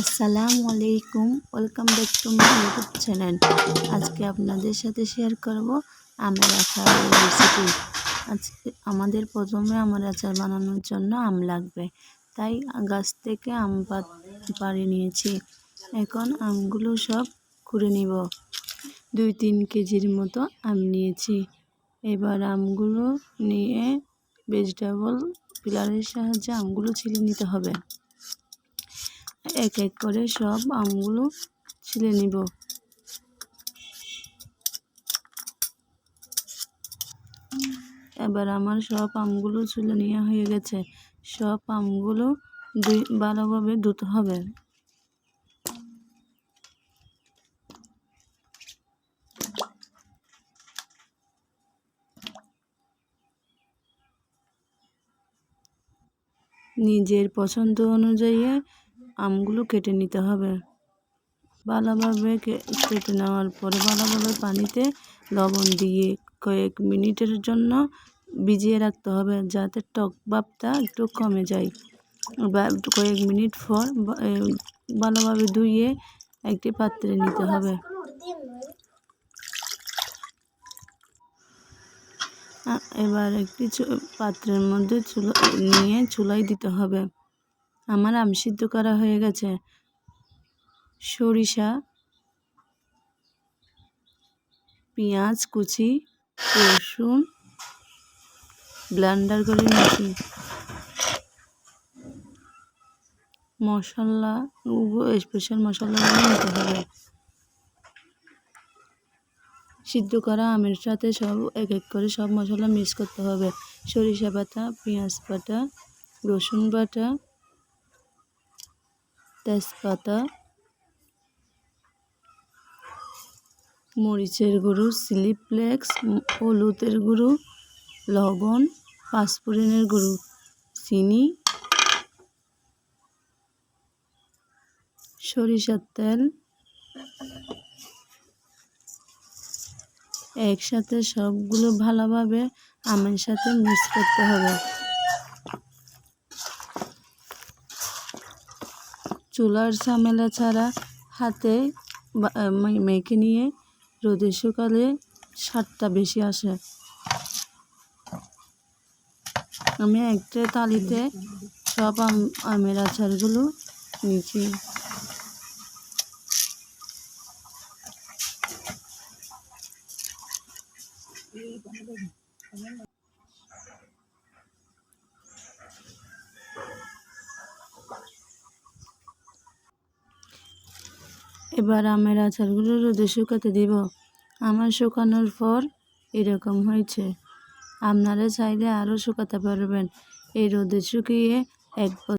আসসালামু আলাইকুম, welcome back to my YouTube channel. আজকে আপনাদের সাথে শেয়ার করব আমের আচারের রেসিপি আজকে আমাদের প্রথমে আমের আচার বানানোর জন্য আম লাগবে। তাই গাছ থেকে আম পাড়ে নিয়েছি। এখন আমগুলো সব খুঁড়ে নিব। দুই তিন কেজির মতো আম নিয়েছি। এবার আমগুলো নিয়ে ভেজিটেবল পিলারের সাহায্যে আমগুলো ছিলে নিতে হবে। এক এক করে সব আমগুলো ছিলে নিব। এবার আমার সব আমগুলো ছিলে নেওয়া হয়ে গেছে। সব আমগুলো দুই, ভালোভাবে ধুতে হবে। নিজের পছন্দ অনুযায়ী আমগুলো কেটে নিতে হবে। ভালোভাবে কেটে নেওয়ার পরে ভালোভাবে পানিতে লবণ দিয়ে কয়েক মিনিটের জন্য ভিজিয়ে রাখতে হবে যাতে টক ভাবটা একটু কমে যায়। কয়েক মিনিট পর ভালোভাবে ধুয়ে একটি পাত্রে নিতে হবে। এবার একটি পাত্রের মধ্যে চুলো, নিয়ে চুলাই দিতে হবে। আমার আম সিদ্ধ করা হয়ে গেছে। সরিষা, পেঁয়াজ, কুচি, রসুন, ব্লেন্ডার করে নিয়েছি। মশলা স্পেশাল মশলা নিতে হবে। সিদ্ধ করা আমের সাথে সব, এক এক করে সব মশলা মিক্স করতে হবে। সরিষা বাটা পেঁয়াজ বাটা রসুন বাটা তেজপাতা, মরিচের গুঁড়ো, চিলি ফ্লেক্স, হলুদের গুঁড়ো, লবণ, পাঁচফোড়নের গুঁড়ো, চিনি, সরিষার তেল, একসাথে সবগুলো ভালোভাবে আমের সাথে মিক্স করতে হবে। চুলার ঝামেলা ছাড়া হাতে মেয়েকে নিয়ে রোদে শুকালে স্বাদটা বেশি আসে। আমি একটা তালিতে সব আমের আচারগুলো নিয়েছি। এবার আমের আচারগুলো রোদে শুকাতে দিব। আমার শুকানোর পর এরকম হয়েছে। আপনারা চাইলে আরও শুকাতে পারবেন। এই রোদে শুকিয়ে এক